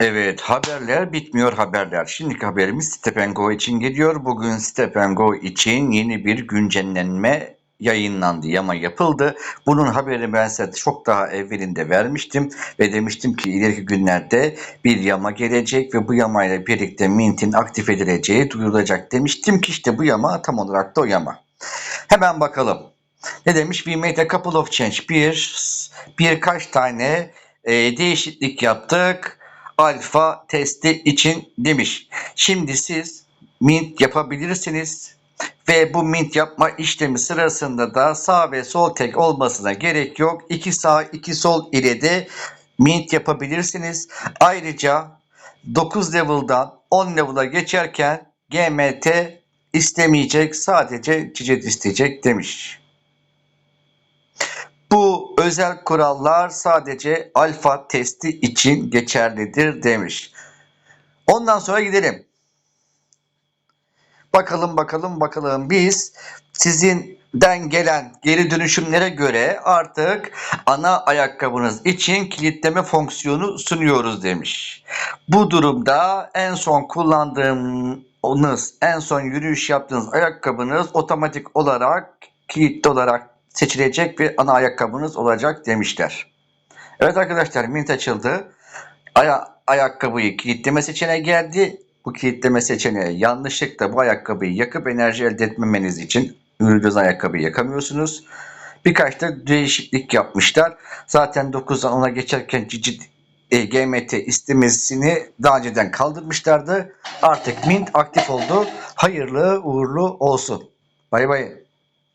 Evet, haberler bitmiyor haberler. Şimdiki haberimiz Step Go için geliyor. Bugün Step Go için yeni bir güncellenme yayınlandı, yama yapıldı. Bunun haberini ben size çok daha evvelinde vermiştim ve demiştim ki ileriki günlerde bir yama gelecek ve bu yamayla birlikte Mint'in aktif edileceği duyurulacak demiştim ki işte bu yama tam olarak da o yama. Hemen bakalım. Ne demiş? We made a couple of change. Bir, birkaç tane e, değişiklik yaptık. Alfa testi için demiş. Şimdi siz mint yapabilirsiniz ve bu mint yapma işlemi sırasında da sağ ve sol tek olmasına gerek yok. İki sağ iki sol ile de mint yapabilirsiniz. Ayrıca 9 level'dan 10 level'a geçerken GMT istemeyecek sadece cicet isteyecek demiş. Özel kurallar sadece alfa testi için geçerlidir demiş. Ondan sonra gidelim. Bakalım bakalım bakalım biz sizinden gelen geri dönüşümlere göre artık ana ayakkabınız için kilitleme fonksiyonu sunuyoruz demiş. Bu durumda en son kullandığınız, en son yürüyüş yaptığınız ayakkabınız otomatik olarak kilitli olarak seçilecek ve ana ayakkabınız olacak demişler. Evet arkadaşlar mint açıldı. Aya ayakkabıyı kilitleme seçeneği geldi. Bu kilitleme seçeneği yanlışlıkla bu ayakkabıyı yakıp enerji elde etmemeniz için yürüdüğünüz ayakkabıyı yakamıyorsunuz. Birkaç da değişiklik yapmışlar. Zaten 9'dan 10'a geçerken cicit e, GMT istemesini daha önceden kaldırmışlardı. Artık Mint aktif oldu. Hayırlı uğurlu olsun. Bay bay.